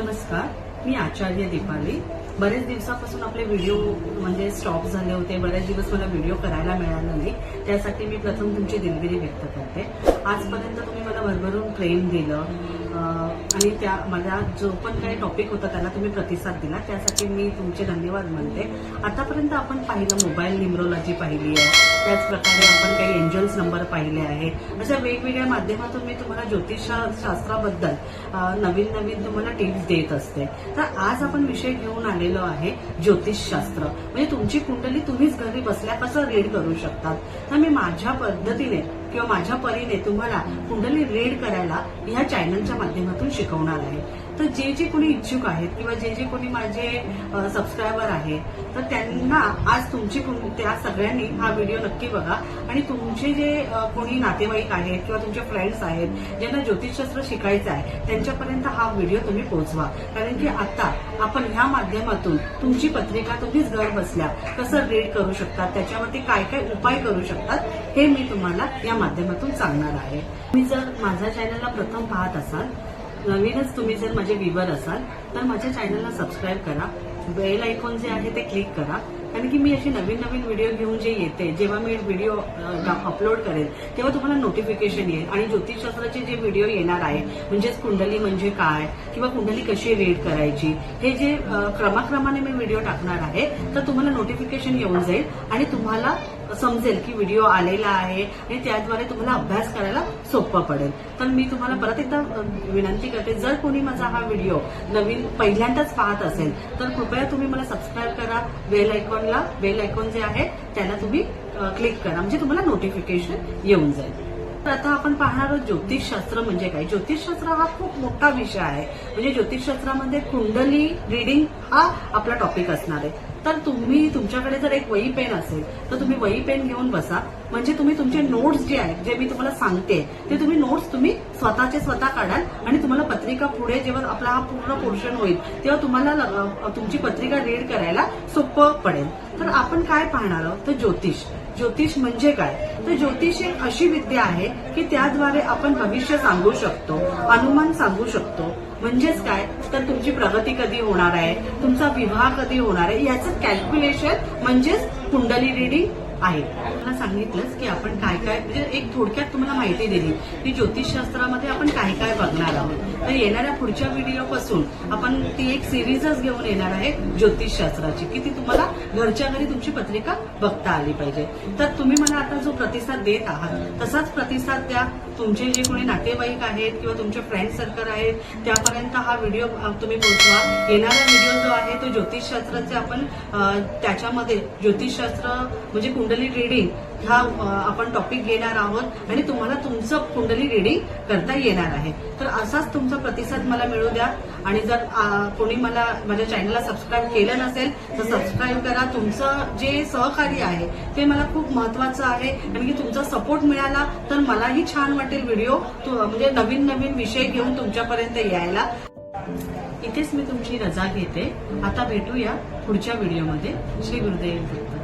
नमस्कार मी आचार्य दीपाली. बरेच दिवसापासून आपले व्हिडिओ म्हणजे स्टॉप झाले होते बरेच दिवस मला व्हिडिओ करायला मिळाला नाही त्यासाठी मी प्रथम तुमची दिलगिरी व्यक्त करते. आजपर्यंत तुम्ही मला भरभरून प्रेम दिलं आणि त्या मला जो पण काही टॉपिक होता त्याला तुम्ही प्रतिसाद दिला. त्यासाठी मी तुमचे धन्यवाद मानते. आतापर्यंत आपण पाहिलं मोबाईल न्युमरोलॉजी पाहिली आहे. त्याचप्रकारे आपण काही एंजल्स नंबर पाहिले आहे. अशा वेगवेगळ्या माध्यमातून मी तुम्हाला ज्योतिषशास्त्राबद्दल नवीन नवीन तुम्हाला टिप्स देत असते. तर आज आपण विषय घेऊन आलेलो आहे ज्योतिषशास्त्र. म्हणजे तुमची कुंडली तुम्हीच घरी बसल्या कसं रीड करू शकतात? तर मी माझ्या पद्धतीने किंवा माझ्या परीने तुम्हाला कुंडली रीड करायला या चॅनलच्या माध्यमातून शिकवणार आहे. तर जे जे कोणी इच्छुक आहेत किंवा जे जे कोणी माझे सबस्क्रायबर आहेत तर त्यांना आज तुमची त्या सगळ्यांनी हा व्हिडिओ नक्की बघा. आणि तुमचे जे कोणी नातेवाईक आहेत किंवा तुमचे फ्रेंड्स आहेत ज्यांना ज्योतिषशास्त्र शिकायचं आहे त्यांच्यापर्यंत हा व्हिडिओ तुम्ही पोहोचवा. कारण की आता आपण ह्या माध्यमातून तुमची पत्रिका तुम्हीच घर बसल्या कसं रीड करू शकतात त्याच्यावरती काय काय उपाय करू शकतात हे मी तुम्हाला या माध्यमातून सांगणार आहे. तुम्ही जर माझ्या चॅनलला प्रथम पाहत असाल नवीनच तुम्ही जर माझे व्हिवर असाल तर माझ्या चॅनलला सबस्क्राईब करा. बेल आयकॉन जे आहे ते क्लिक करा. कारण की मी अशी नवीन नवीन व्हिडिओ घेऊन जे येते जेव्हा मी व्हिडिओ अपलोड करेल तेव्हा तुम्हाला नोटिफिकेशन येईल. आणि ज्योतिषशास्त्राचे जे व्हिडिओ येणार आहे म्हणजेच कुंडली म्हणजे काय किंवा कुंडली कशी रीड करायची हे जे क्रमाक्रमाने मी व्हिडिओ टाकणार आहे तर तुम्हाला नोटिफिकेशन येऊन जाईल आणि तुम्हाला समजेल की व्हिडिओ आलेला आहे आणि त्याद्वारे तुम्हाला अभ्यास करायला सोपं पडेल. तर मी तुम्हाला परत एकदा विनंती करते जर कोणी माझा हा व्हिडिओ नवीन पहिल्यांदाच पाहत असेल तर कृपया तुम्ही मला सबस्क्राईब करा बेल आयकॉनला बेल आयकॉन जे आहे त्याला तुम्ही क्लिक करा. म्हणजे तुम्हाला नोटिफिकेशन येऊन जाईल. तर आता आपण पाहणार आहोत ज्योतिषशास्त्र म्हणजे काय? ज्योतिषशास्त्र हा खूप मोठा विषय आहे. म्हणजे ज्योतिषशास्त्रामध्ये कुंडली रिडिंग हा आपला टॉपिक असणार आहे. तर तुम्ही तुमच्याकडे जर एक वही पेन असेल तर तुम्ही वही पेन घेऊन बसा. म्हणजे तुम्ही तुमचे नोट्स जे आहेत जे मी तुम्हाला सांगते ते तुम्ही नोट्स तुम्ही स्वतःचे स्वतः काढाल आणि तुम्हाला पत्रिका पुढे जेव्हा आपला हा पूर्ण पोर्शन होईल तेव्हा तुम्हाला तुमची पत्रिका रीड करायला सोपं पडेल. तर आपण काय पाहणार आहोत? तर ज्योतिष. ज्योतिष म्हणजे काय? तर ज्योतिष एक अशी विद्या आहे की त्याद्वारे आपण भविष्य सांगू शकतो अनुमान सांगू शकतो. म्हणजेच काय? तर तुमची प्रगती कधी होणार आहे? तुमचा विवाह कधी होणार आहे? याचं कॅल्क्युलेशन म्हणजेच कुंडली रिडिंग आहे. मला सांगितलंच की आपण काय काय म्हणजे एक थोडक्यात तुम्हाला माहिती दिली. की ज्योतिषशास्त्रामध्ये आपण काय काय बघणार आहोत. तर येणाऱ्या पुढच्या व्हिडिओपासून आपण ती एक सिरीजच घेऊन येणार आहे ज्योतिषशास्त्राची की ती तुम्हाला घरच्या घरी तुमची पत्रिका बघता आली पाहिजे. तर तुम्ही मला आता जो प्रतिसाद देत आहात तसाच प्रतिसाद द्या. तुमचे जे कोणी नातेवाईक आहेत किंवा तुमचे फ्रेंड सर्कल आहेत त्यापर्यंत हा व्हिडिओ तुम्ही पोहोचवा. येणारा व्हिडिओ जो आहे तो ज्योतिषशास्त्राचे आपण त्याच्यामध्ये ज्योतिषशास्त्र म्हणजे कुंडली रिडिंग हा आपण टॉपिक घेणार आहोत. आणि तुम्हाला तुमचं कुंडली रिडिंग करता येणार आहे. तर असाच तुमचा प्रतिसाद मला मिळू द्या. आणि जर कोणी मला माझ्या चॅनलला सबस्क्राईब केलं नसेल तर सबस्क्राईब करा. तुमचं जे सहकार्य आहे ते मला खूप महत्वाचं आहे. कारण की तुमचा सपोर्ट मिळाला तर मलाही छान वाटेल व्हिडिओ म्हणजे नवीन नवीन विषय घेऊन तुमच्यापर्यंत यायला. इथेच मी तुमची रजा घेते. आता भेटूया पुढच्या व्हिडिओमध्ये श्री गुरुदेव. दत्त